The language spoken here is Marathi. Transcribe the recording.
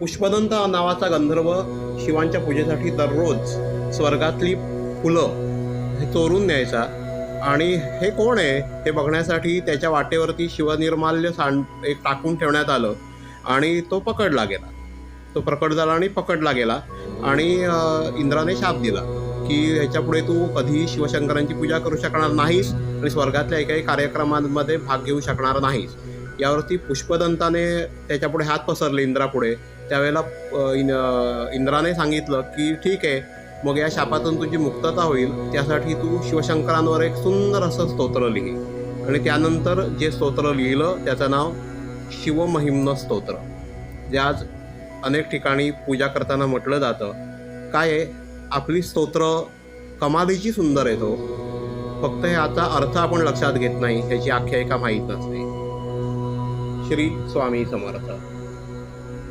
पुष्पदंत नावाचा गंधर्व शिवांच्या पूजेसाठी दररोज स्वर्गातली फुलं हे चोरून न्यायचा. आणि हे कोण आहे? हे बघण्यासाठी त्याच्या वाटेवरती शिवनिर्माल्य सांड एक टाकून ठेवण्यात आलं आणि तो पकडला गेला. तो प्रकट झाला आणि पकडला गेला. आणि इंद्राने शाप दिला की ह्याच्यापुढे तू कधीही शिवशंकरांची पूजा करू शकणार नाहीस आणि स्वर्गातल्या एकाही कार्यक्रमांमध्ये भाग घेऊ शकणार नाहीस. यावरती पुष्पदंताने त्याच्यापुढे हात पसरले इंद्रापुढे. त्यावेळेला इन- इंद्राने सांगितलं की ठीक आहे मग या शापातून तुझी मुक्तता होईल. त्यासाठी तू शिवशंकरांवर एक सुंदर असं स्तोत्र लिही. आणि त्यानंतर जे स्तोत्र लिहिलं त्याचं नाव शिवमहिम्न स्तोत्र. जे आज अनेक ठिकाणी पूजा करताना म्हटलं जातं. काय आहे? आपली स्तोत्र कमालीची सुंदर आहे तो. फक्त ह्याचा अर्थ आपण लक्षात घेत नाही. ह्याची आख्यायिका माहीत नसते. श्री स्वामी समर्थ.